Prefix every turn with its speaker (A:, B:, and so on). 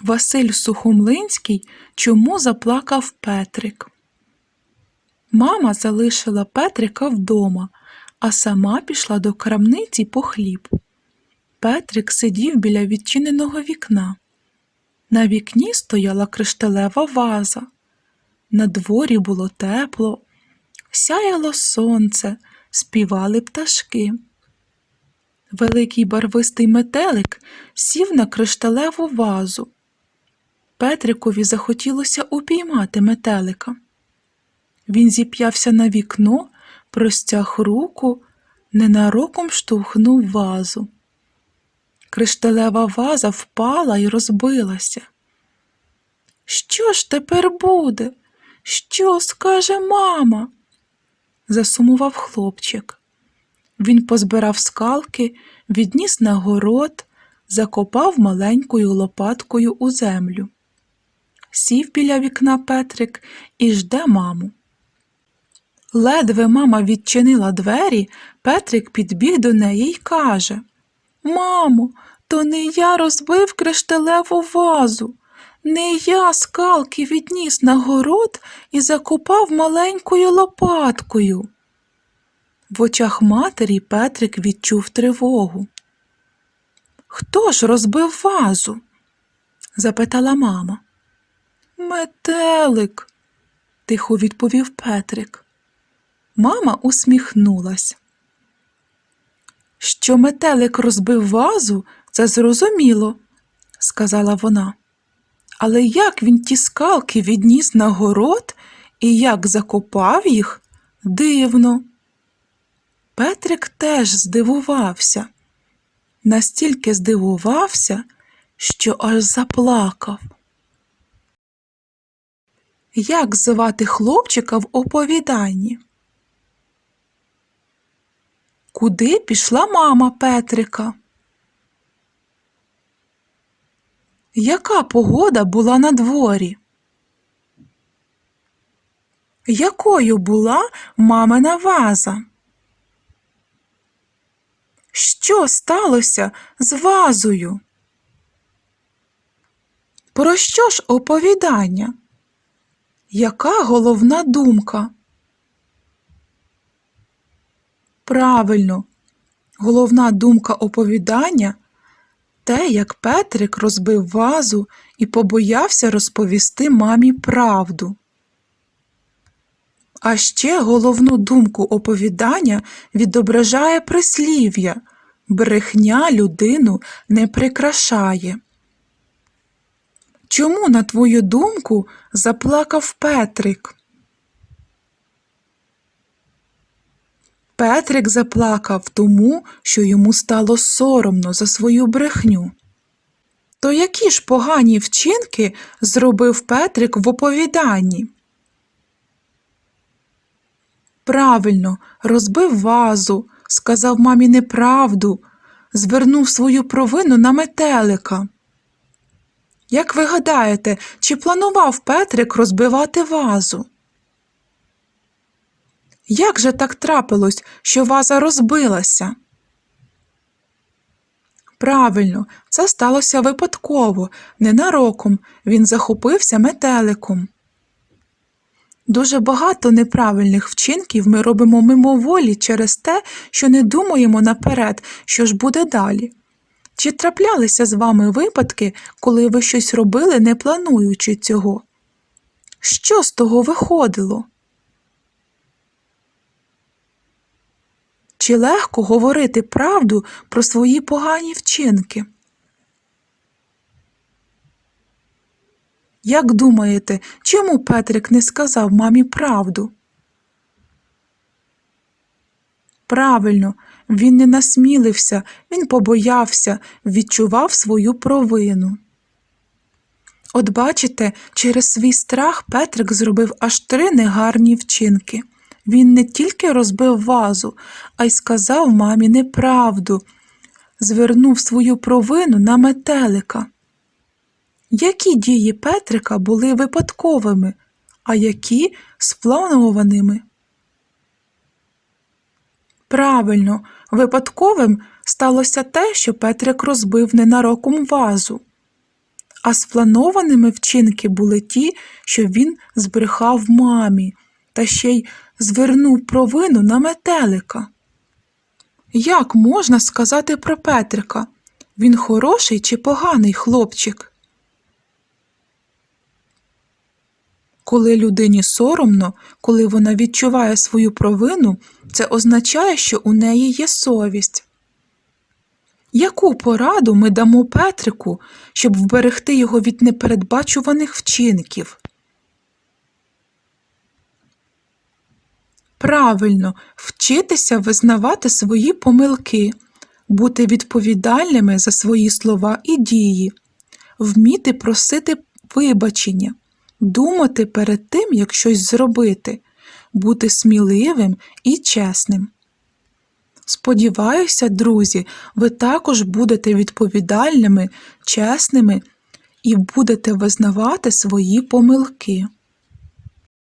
A: Василь Сухомлинський чому заплакав Петрик. Мама залишила Петрика вдома, а сама пішла до крамниці по хліб. Петрик сидів біля відчиненого вікна. На вікні стояла кришталева ваза. На дворі було тепло, сяяло сонце, співали пташки. Великий барвистий метелик сів на кришталеву вазу. Петрикові захотілося упіймати метелика. Він зіп'явся на вікно, простяг руку, ненароком штовхнув вазу. Кришталева ваза впала і розбилася. Що ж тепер буде? Що скаже мама? засумував хлопчик. Він позбирав скалки, відніс на город, закопав маленькою лопаткою у землю. Сів біля вікна Петрик і жде маму. Ледве мама відчинила двері, Петрик підбіг до неї й каже Мамо, то не я розбив кришталеву вазу, не я скалки відніс на город і закопав маленькою лопаткою. В очах матері Петрик відчув тривогу. Хто ж розбив вазу? запитала мама. Метелик, тихо відповів Петрик. Мама усміхнулась. Що метелик розбив вазу, це зрозуміло, сказала вона. Але як він ті скалки відніс на город і як закопав їх, дивно. Петрик теж здивувався, настільки здивувався, що аж заплакав. Як звати хлопчика в оповіданні? Куди пішла мама Петрика? Яка погода була на дворі? Якою була мамина ваза? Що сталося з вазою? Про що ж оповідання? Яка головна думка? Правильно, головна думка оповідання те, як Петрик розбив вазу і побоявся розповісти мамі правду. А ще головну думку оповідання відображає прислів'я брехня людину не прикрашає. Чому, на твою думку, заплакав Петрик? Петрик заплакав тому, що йому стало соромно за свою брехню. То які ж погані вчинки зробив Петрик в оповіданні? Правильно, розбив вазу, сказав мамі неправду, звернув свою провину на метелика. Як ви гадаєте, чи планував Петрик розбивати вазу? Як же так трапилось, що ваза розбилася? Правильно, це сталося випадково, ненароком він захопився метеликом. Дуже багато неправильних вчинків ми робимо мимоволі через те, що не думаємо наперед, що ж буде далі. Чи траплялися з вами випадки, коли ви щось робили, не плануючи цього? Що з того виходило? Чи легко говорити правду про свої погані вчинки? Як думаєте, чому Петрик не сказав мамі правду? Правильно, він не насмілився, він побоявся, відчував свою провину. От бачите, через свій страх Петрик зробив аж три негарні вчинки. Він не тільки розбив вазу, а й сказав мамі неправду, звернув свою провину на метелика. Які дії Петрика були випадковими, а які спланованими? Правильно, випадковим сталося те, що Петрик розбив ненароком вазу. А спланованими вчинки були ті, що він збрехав мамі та ще й звернув провину на метелика. Як можна сказати про Петрика? Він хороший чи поганий хлопчик? Коли людині соромно, коли вона відчуває свою провину, це означає, що у неї є совість. Яку пораду ми дамо Петрику, щоб вберегти його від непередбачуваних вчинків? Правильно, вчитися визнавати свої помилки, бути відповідальними за свої слова і дії, вміти просити вибачення, думати перед тим, як щось зробити, бути сміливим і чесним. Сподіваюся, друзі, ви також будете відповідальними, чесними і будете визнавати свої помилки.